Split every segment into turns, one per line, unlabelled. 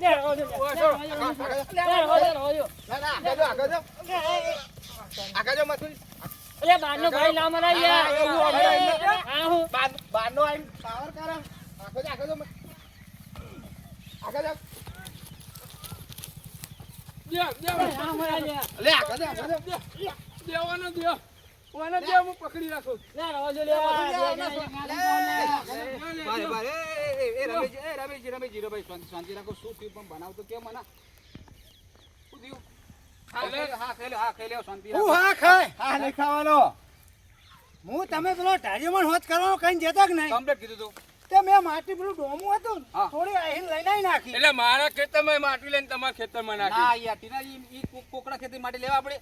લે, રવા દો, લે.
ઓય,
લે,
છો.
રવા દો,
આગળ, આગળ.
લે, રવા દો, રવા દો.
ના ના આગળ આગળ આગળ જો મથુર
અલે, બહારનો ભાઈ ના મરાય યાર.
બારનો આઈને પાવર કરે આગળ જો આગળ જો
દેવાનો હું પકડી રાખું.
એ એ એ રમેશજી એ રમેશજી રમેશજી. રમેશ શાંતિ શાંતિ રાખો શું થયું પણ બનાવતો કેમ મને? શું થયું? હા ખાઈ લો, હા ખાઈ લો હા ખાઈ લો શાંતિ
હું હા ખાય? હા નહીં ખાવાનો હું તમે પેલો ઢાળીમાં હોત કરવાનો કઈ જતા કે નહીં?
કમ્પ્લીટ કીધું તું.
તે મેં માટી પેલું ડોમું હતું થોડી અહીં લઈને નાખી.
એટલે મારા ખેતરમાં માટી લઈને તમારા ખેતરમાં
ના
નાખી.
યાર ટીના ઈ ઈ કોકડા ખેતી માટે લેવા આપણે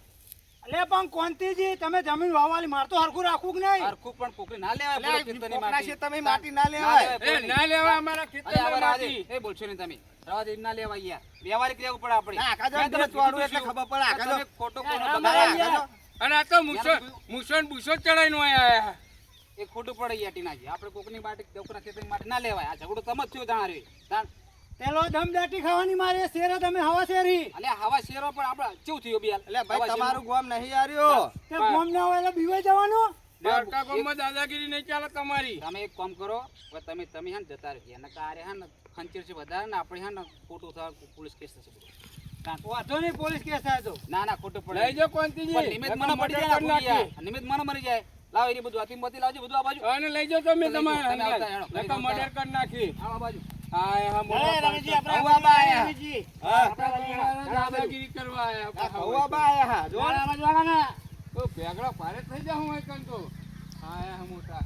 એટલે પણ કોંતીજી તમે જમીન વાવવાની મારતો હરખું રાખવું કે નહીં?
હરખું પણ કોકરી ના લેવાય ખેતરની માટી.
તમે માટી ના લેવાય.
લેવાય,
એ ના લેવા અમારા
દે.
માટી.
એ બોલશો નહીં તમે. રવા ના લેવાય યાર વ્યવહારિક રહેવું પડે આપણે.
ના, આગળ જો
મેં તમને
બે ચોળું
કીધું
એટલે. ખબર પડે,
તમે
જો.
ખોટો કોનો બગાડ?
અને આ તો મુસો મુસો ને બુસો ચડાઈને આયા.
એ ખોટું પડે યાર ટીનાજી. આપણે કોકની માટી કોકના ખેતરની માટી ના લેવાય. આ ઝઘડો તમે જ થયો જાણ. રે જાણ
દમ દાટી ખાવાની મારે શેરો તમે હવા શેરી.
અલે હવા શેરો પણ આપણે કેવું થયું બી
એટલે ભાઈ તમારું ગોમ નહીં આર્યો.
તે ગોમ ના હોય એટલે બીવે જવાનું?
દ્વારકા ગામમાં દાદાગીરી નહીં ચાલે તમારી.
તમે એક કામ કરો હવે તમે તમે હે ને જતા રહી. ગયા કારે હે ને ખંચીર છે વધારે ને આપણે હે ને ખોટું થાય પોલીસ કેસ થશે બધું.
વાંધો નહીં પોલીસ કેસ થાય તો.
ના ના ખોટું પડે.
લઈ જાઓ કોંતીજી.
પણ નિમિત્ત મને મરી જાય ને. નિમિત્ત મને મરી જાય. લાવ એ બધું મોતી લાવજો બધું આ બાજુ.
અને લઈ જાઓ તમે તમારે મર્ડર કરી નાખી
આ બાજુ.
ભેગડા ભારે થઈ જાઉં હું એકન તો. આયા હે મોટા.